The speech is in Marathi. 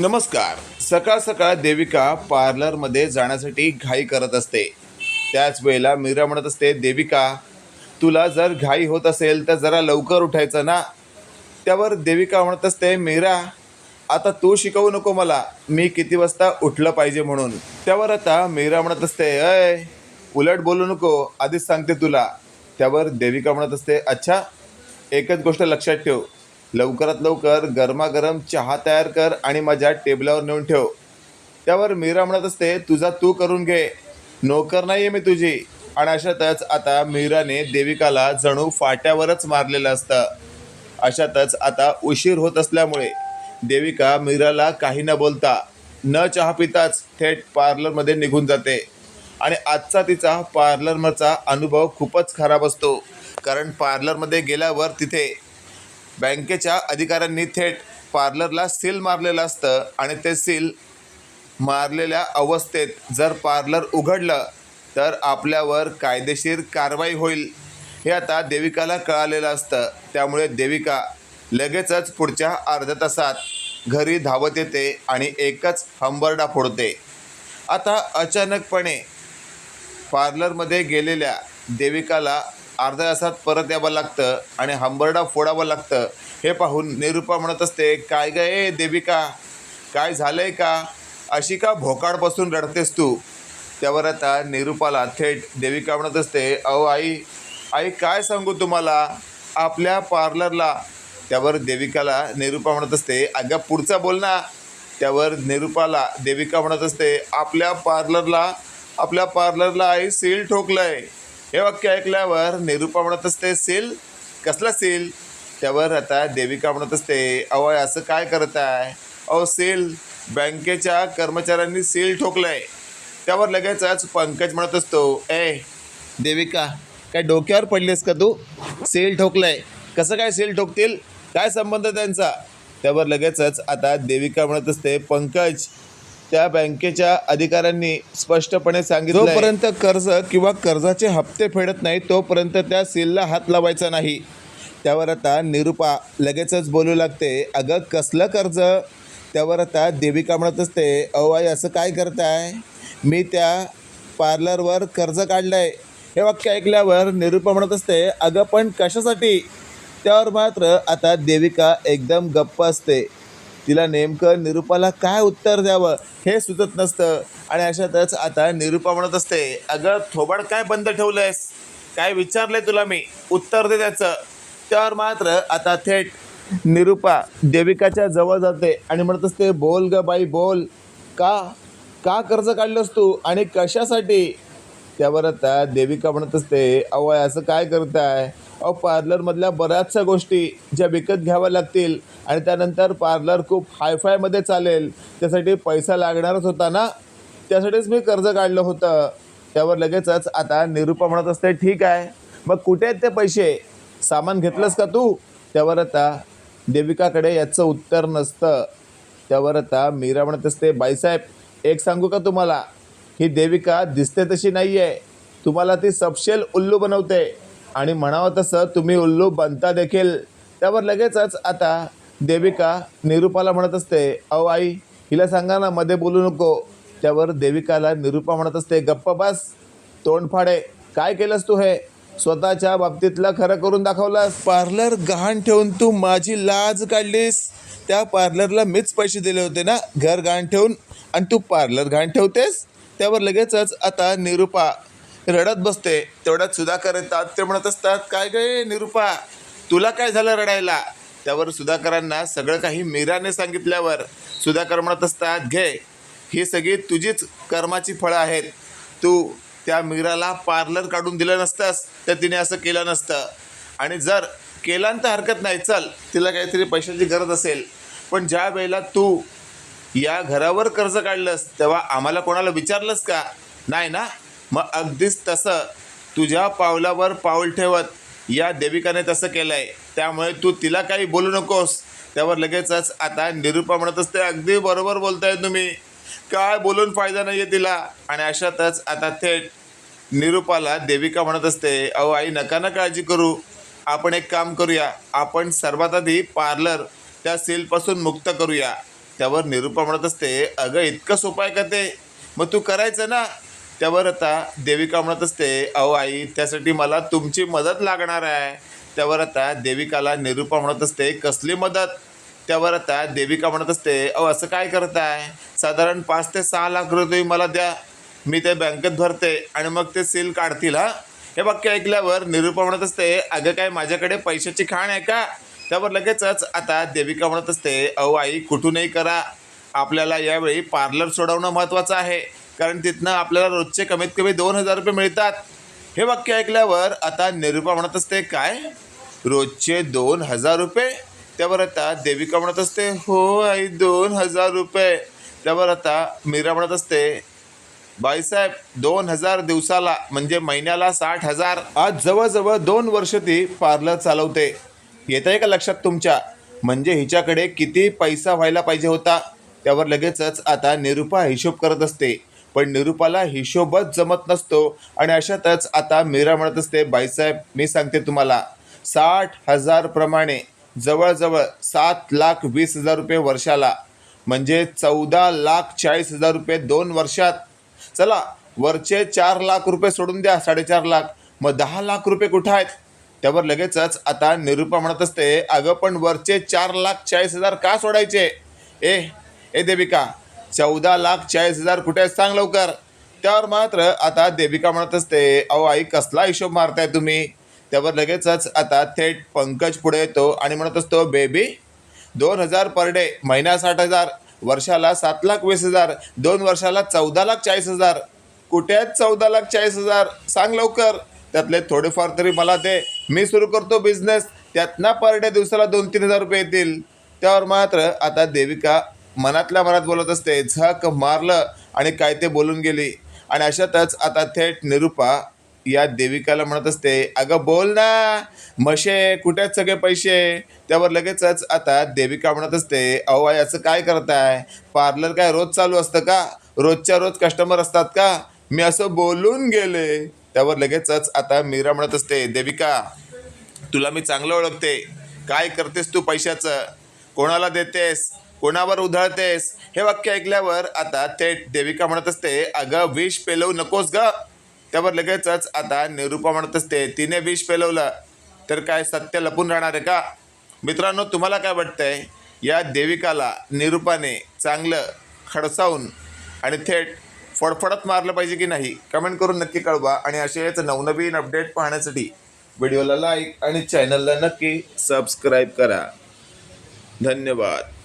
नमस्कार. सकाळ सकाळ देविका पार्लरमध्ये जाण्यासाठी घाई करत असते. त्याच वेळेला मीरा म्हणत असते देविका तुला जर घाई होत असेल तर जरा लवकर उठायचं ना? त्यावर देविका म्हणत असते मीरा आता तू शिकवू नको मला. मी किती वाजता उठलं पाहिजे म्हणून. त्यावर आता मीरा म्हणत असते अय उलट बोलू नको. आधीच सांगते तुला. त्यावर देविका म्हणत असते अच्छा एकच गोष्ट लक्षात ठेव. लवकरात लवकर गरमागरम चहा तयार कर आणि माझ्या टेबलावर नेऊन ठेव. त्यावर मीरा म्हणत असते तुझा तू करून घे. नोकर नाही आहे मी तुझी. आणि अशातच आता मीराने देविकाला जणू फाट्यावरच मारलेलं असतं. अशातच आता उशीर होत असल्यामुळे देविका मीराला काही न बोलता न चहा पिताच थेट पार्लरमध्ये निघून जाते. आणि आजचा तिचा पार्लरमधचा अनुभव खूपच खराब असतो. कारण पार्लरमध्ये गेल्यावर तिथे बँकेच्या अधिकाऱ्यांनी थेट पार्लरला सील मारलेलं असतं आणि ते सील मारलेल्या अवस्थेत जर पार्लर उघडलं तर आपल्यावर कायदेशीर कारवाई होईल हे आता देविकाला कळालेलं असतं. त्यामुळे देविका लगेचच पुढच्या अर्ध्या तासात घरी धावत येते आणि एकच हंबरडा फोडते. आता अचानकपणे पार्लरमध्ये गेलेल्या देविकाला अर्ध्या तासात परत यावं लागतं आणि हंबरडा फोडावं लागतं. हे पाहून निरुपा म्हणत असते काय गय देविका? काय झालंय का? अशी का भोकाडपासून रडतेस तू? त्यावर आता निरुपाला थेट देविका म्हणत असते अहो आई आई काय सांगू तुम्हाला? आपल्या पार्लरला. त्यावर देविकाला निरुपा म्हणत असते अगं पुढचा बोल ना. त्यावर निरुपाला देविका म्हणत असते आपल्या पार्लरला आपल्या पार्लरला आई सील ठोकलं आहे हे वाक्य ऐकल्यावर निरुपा म्हणत असते सील. कसला सील? त्यावर आता देविका म्हणत असते अहो असं काय करत आहे? अहो सील बँकेच्या कर्मचाऱ्यांनी सील ठोकलंय. त्यावर लगेचच पंकज म्हणत असतो ए देविका काय डोक्यावर पडलीस का तू? सेल ठोकलंय. कसं काय सेल ठोकतील? काय संबंध त्यांचा? त्यावर लगेचच आता देविका म्हणत असते पंकज त्या बँकेच्या अधिकाऱ्यांनी स्पष्टपणे सांगितलं जोपर्यंत कर्ज किंवा कर्जाचे हप्ते फेडत नाही तोपर्यंत त्या सीलला हात लावायचा नाही. त्यावर आता निरुपा लगेचच बोलू लागते. अगं कसलं कर्ज? त्यावर आता देविका म्हणत असते अहो आई असं काय करताय? मी त्या पार्लरवर कर्ज काढलं आहे हे वाक्य ऐकल्यावर निरुपा म्हणत असते अगं पण कशासाठी? त्यावर मात्र आता देविका एकदम गप्प असते. तिला नेमकं निरुपाला काय उत्तर द्यावं हे सुचत नसतं. आणि अशातच आता निरुपा म्हणत असते अगं थोबाड काय बंद ठेवलंयस? काय विचारलंय तुला मी? उत्तर दे त्याचं. त्यावर मात्र आता थेट निरुपा देविकाच्या जवळ जाते आणि म्हणत असते बोल ग बाई बोल. का का कर्ज काढलंस तू आणि कशासाठी? त्यावर आता देविका म्हणत असते अवय असं काय करताय? अहो पार्लरमधल्या बऱ्याचशा गोष्टी ज्या विकत घ्याव्या लागतील आणि त्यानंतर पार्लर खूप हायफायमध्ये चालेल त्यासाठी पैसा लागणारच होता ना? त्यासाठीच मी कर्ज काढलं होतं. त्यावर लगेचच आता निरूपा म्हणत असते ठीक आहे मग कुठे आहेत ते पैसे? सामान घेतलंस का तू? त्यावर आता देविकाकडे याचं उत्तर नसतं. त्यावर आता मीरा म्हणत असते बाईसाहेब एक सांगू का तुम्हाला? ही देविका दिसते तशी नाही आहे तुम्हाला ती सपशेल उल्लू बनवते. आणि म्हणावं तसं तुम्ही उल्लू बनता देखील. त्यावर लगेचच आता देविका निरुपाला म्हणत असते अहो आई हिला सांगा ना मध्ये बोलू नको. त्यावर देविकाला निरुपा म्हणत असते गप्प बस तोंड फाडे. काय केलंस तू हे? स्वतःच्या बाबतीतला खरं करून दाखवलास. पार्लर गहाण ठेवून तू माझी लाज काढलीस? त्या पार्लरला मीच पैसे दिले होते ना घर गहाण ठेवून? आणि तू पार्लर घाण ठेवतेस? त्यावर लगेचच आता निरुपा रडत बसते तेवढ्यात सुधाकर येतात ते म्हणत असतात काय गे निरुपा तुला काय झालं रडायला? त्यावर सुधाकरांना सगळं काही मीराने सांगितल्यावर सुधाकर म्हणत असतात घे ही सगळी तुझीच कर्माची फळं आहेत. तू त्या मीराला पार्लर काढून दिलं नसतंस तर तिने असं केलं नसतं. आणि जर केलं तर हरकत नाही चल तिला काहीतरी पैशाची गरज असेल. पण ज्या वेळेला तू या घरावर कर्ज काढलंस तेव्हा आम्हाला कोणाला विचारलंस का? नाही ना मग अगदीच तसं तुझ्या पावलावर पाऊल ठेवत या देविकाने तसं केलं आहे त्यामुळे तू तिला काही बोलू नकोस. त्यावर लगेचच आता निरूपा म्हणत असते अगदी बरोबर बोलताय तुम्ही. काय बोलून फायदा नाही आहे तिला. आणि अशातच आता थेट निरुपाला देविका म्हणत असते अहो आई नका ना काळजी करू. आपण एक काम करूया. आपण सर्वात आधी पार्लर त्या सेलपासून मुक्त करूया. त्यावर निरूपा म्हणत असते अगं इतकं सोपं आहे का ते? मग तू करायचं ना. त्यावर आता देविका म्हणत असते अहो आई त्यासाठी मला तुमची मदत लागणार आहे. त्यावर आता देविकाला निरूपा म्हणत असते कसली मदत? त्यावर आता देविका म्हणत असते अहो असं काय करताय? साधारण पाच ते सहा लाख रुपये तुम्ही मला द्या. मी ते बँकेत भरते आणि मग ते सील काढतील हा? हे वाक्य ऐकल्यावर निरूपा म्हणत असते अगं काय माझ्याकडे पैशाची खाण आहे का? त्यावर लगेचच आता देविका म्हणत असते अहो आई कुठूनही करा. आपल्याला यावेळी पार्लर सोडवणं महत्त्वाचं आहे. कारण तिथनं आपल्याला रोजचे कमीत कमी दोन हजार रुपये मिळतात. हे वाक्य ऐकल्यावर आता निरूपा म्हणत असते काय? रोजचे दोन हजार रुपये? त्यावर आता देविका म्हणत असते हो आई दोन हजार रुपये. त्यावर आता मीरा म्हणत असते बाईसाहेब दोन हजार दिवसाला म्हणजे महिन्याला साठ हजार. आज जवळजवळ दोन वर्ष ती पार्लर चालवते. येत आहे का लक्षात तुमच्या? म्हणजे हिच्याकडे किती पैसा व्हायला पाहिजे होता? त्यावर लगेचच आता निरूपा हिशोब करत असते. पण निरूपाला हिशोबच जमत नसतो. आणि अशातच आता मीरा म्हणत असते बाईसाहेब मी सांगते तुम्हाला साठ हजार प्रमाणे जवळजवळ सात लाख वीस हजार रुपये वर्षाला म्हणजे चौदा लाख चाळीस हजार रुपये दोन वर्षात. चला वरचे चार लाख रुपये सोडून द्या साडेचार लाख. मग दहा लाख रुपये कुठं आहेत? त्यावर लगेचच आता निरूपा म्हणत असते अगं पण वरचे चार लाख चाळीस हजार का सोडायचे? ए ए देविका चौदा लाख चाळीस हजार कुठे आहेत सांग लवकर. त्यावर मात्र आता देविका म्हणत असते अहो आई कसला हिशोब मारताय तुम्ही? त्यावर लगेचच आता थेट पंकज पुढे येतो आणि म्हणत असतो बेबी दोन हजार पर डे महिना साठ हजार वर्षाला सात लाख वीस हजार दोन वर्षाला चौदा लाख चाळीस हजार. कुठे आहेत चौदा लाख चाळीस हजार? सांग लवकर. त्यातले थोडेफार तरी मला दे. मी सुरू करतो बिझनेस त्यातना पर डे दिवसाला दोन तीन हजार रुपये येतील. त्यावर मात्र आता देविका मनातल्या मनात बोलत असते झक मारलं आणि काय ते बोलून गेली. आणि अशातच आता थेट निरूपा या देविकाला म्हणत असते अगं बोल ना मशे कुठेच सगळे पैसे? त्यावर लगेचच आता देविका म्हणत असते अहो याचं काय करताय? पार्लर काय रोज चालू असतं का? रोजच्या रोज कस्टमर असतात का? मी असं बोलून गेले. त्यावर लगेचच आता मीरा म्हणत असते देविका तुला मी चांगलं ओळखते. काय करतेस तू पैशाचं? कोणाला देतेस? कोणावर उधळतेस? हे वाक्य ऐकल्यावर आता थेट देविका म्हणत असते अगं विष पेलवू नकोस ग. त्यावर लगेचच आता निरूपा म्हणत असते तिने विष पेलवलं तर काय सत्य लपून राहणार आहे का? मित्रांनो तुम्हाला काय वाटतंय? या देविकाला निरूपाने चांगलं खडसावून आणि थेट फडफडत मारलं पाहिजे की नाही कमेंट करून नक्की कळवा आणि असेच नवनवीन अपडेट पाहण्यासाठी व्हिडिओला लाईक आणि चॅनलला नक्की सबस्क्राईब करा. धन्यवाद.